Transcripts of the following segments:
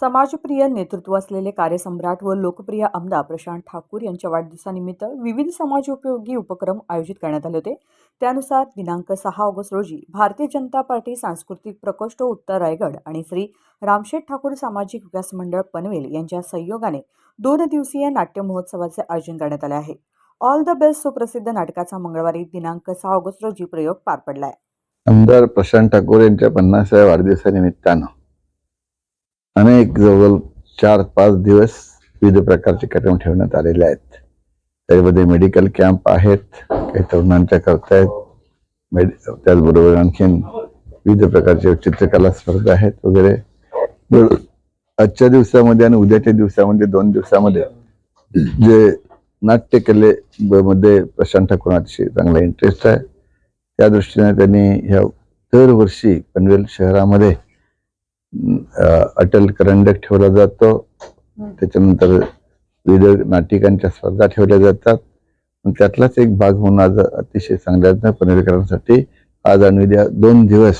समाजप्रिय नेतृत्व असलेले कार्यसम्राट व लोकप्रिय आमदार प्रशांत ठाकूर यांच्या वाढदिवसानिमित्त विविध समाजोपयोगी उपक्रम आयोजित करण्यात आले होते. त्यानुसार दिनांक सहा ऑगस्ट रोजी भारतीय जनता पार्टी सांस्कृतिक प्रकोष्ठ उत्तर रायगड आणि श्री रामशेठ ठाकूर सामाजिक विकास मंडळ पनवेल यांच्या संयोगाने दोन दिवसीय नाट्य महोत्सवाचे आयोजन करण्यात आले आहे. ऑल द बेस्ट सुप्रसिद्ध नाटकाचा मंगळवारी दिनांक सहा ऑगस्ट रोजी प्रयोग पार पडला आहे आमदार प्रशांत ठाकूर यांच्या पन्नासाव्या वाढदिवसानिमित्तानं अनेक जवळ चार पाच दिवस विविध प्रकारचे कार्यक्रम ठेवण्यात आलेले आहेत. त्यामध्ये मेडिकल कॅम्प आहेत काही तरुणांच्या करता आहेत. मेड त्याचबरोबर आणखीन विविध प्रकारचे चित्रकला स्पर्धा आहेत वगैरे. आजच्या दिवसामध्ये आणि उद्याच्या दिवसामध्ये दोन दिवसामध्ये जे नाट्यकले मध्ये प्रशांत ठाकूर चांगला इंटरेस्ट आहे. त्या दृष्टीने त्यांनी ह्या दरवर्षी पनवेल शहरामध्ये अटल करंडक ठेवला जातो. त्याच्यानंतर विविध नाटिकांच्या स्पर्धा ठेवल्या जातात. त्यातलाच एक भाग म्हणून आज अतिशय चांगल्या पनवेलकरांसाठी आज आणि उद्या दोन दिवस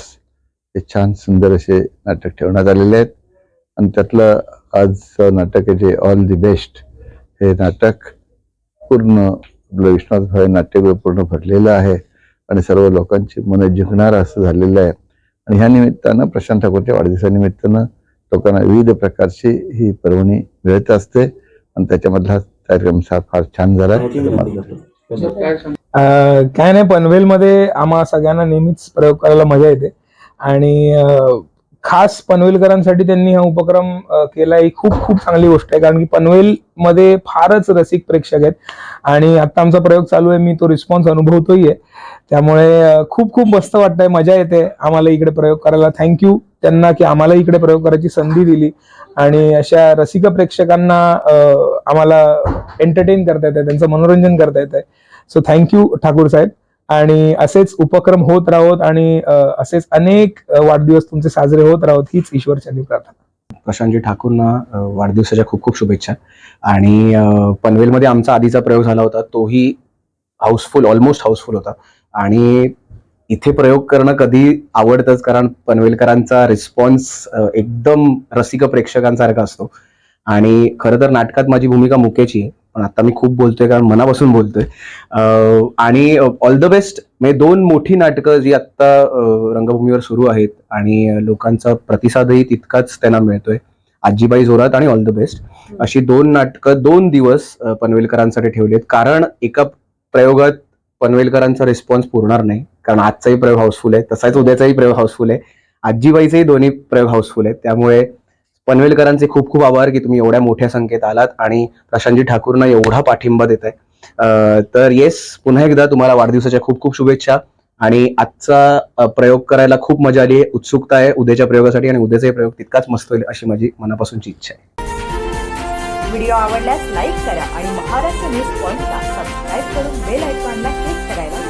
हे छान सुंदर असे नाटक ठेवण्यात आलेले आहेत. आणि त्यातलं आज नाटक आहे जे ऑल दी बेस्ट हे नाटक पूर्ण आपलं विश्वनाथ भाई नाट्यगृह पूर्ण भरलेलं आहे. आणि सर्व लोकांची मन जिंकणारं असं झालेलं आहे. आणि ह्या निमित्तानं प्रशांत ठाकूरच्या वाढदिवसानिमित्तानं लोकांना विविध प्रकारची ही पर्वणी मिळत असते. आणि त्याच्यामधला हा कार्यक्रम फार छान झाला. काय नाही पनवेलमध्ये आम्हा सगळ्यांना नेहमीच प्रयोग करायला मजा येते. आणि खास पनवेलकरांसाठी त्यांनी हा उपक्रम केला. ही खूप खूप चांगली गोष्ट आहे. कारण की पनवेल मध्ये फारच रसिक प्रेक्षक आहेत. आणि आता आमचा प्रयोग चालू आहे. मी तो रिस्पॉन्स अनुभवतोय त्यामुळे खूप खूप मस्त वाटतंय. मजा येते. आम्हाला इकडे प्रयोग करायला. थँक्यू त्यांना की आम्हाला इकडे प्रयोग करायची संधी दिली. आणि अशा रसिक प्रेक्षकांना आम्हाला एंटरटेन करता येते त्यांचं मनोरंजन करता येत आहे सो थँक्यू ठाकूर साहेब. आणि असेच उपक्रम होत राहोत आणि असेच अनेक वाढदिवस तुमचे साजरे होत राहोत हीच ईश्वरचरणी प्रार्थना. प्रशांतजी ठाकूरना वाढदिवसाच्या खूप खूप शुभेच्छा. आणि पनवेलमध्ये आमचा आधीचा प्रयोग झाला होता तोही हाऊसफुल ऑलमोस्ट हाऊसफुल होता. आणि इथे प्रयोग करणं कधी आवडतंच कारण पनवेलकरांचा रिस्पॉन्स एकदम रसिक प्रेक्षकांसारखा असतो. आणि खरं तर नाटकात माझी भूमिका मुकेची आहे पण आता मी खूप बोलतोय कारण मनापासून बोलतोय. आणि ऑल द बेस्ट म्हणजे दोन मोठी नाटकं जी आत्ता रंगभूमीवर सुरू आहेत आणि लोकांचा प्रतिसादही तितकाच त्यांना मिळतोय. आजीबाई जोरात आणि ऑल द बेस्ट अशी दोन नाटकं दोन दिवस पनवेलकरांसाठी ठेवली आहेत कारण एका प्रयोगात पनवेलकरांचा रिस्पॉन्स पुरणार नाही. कारण आजचाही प्रयोग हाऊसफुल आहे. तसाच उद्याचाही प्रयोग हाऊसफुल आहे. आजीबाईचेही दोन्ही प्रयोग हाऊसफुल आहेत. त्यामुळे पनवेलकरांचे खूप खूप आभार की तुम्ही एवढ्या मोठ्या संख्येत आलात आणि प्रशांतजी ठाकूरना एवढा पाठिंबा देत आहे तर येस पुन्हा एकदा तुम्हाला वाढदिवसाच्या खूप खूप शुभेच्छा आणि आजचा प्रयोग करायला खूप मजा आली आहे उत्सुकता आहे उद्याच्या प्रयोगासाठी आणि उद्याचाही प्रयोग तितकाच मस्त होईल अशी माझी मनापासूनची इच्छा आहे. व्हिडिओ आवडल्यास लाईक करा आणि महाराष्ट्र न्यूज पॉइंटला सबस्क्राईब करून बेल आयकॉनला क्लिक करायला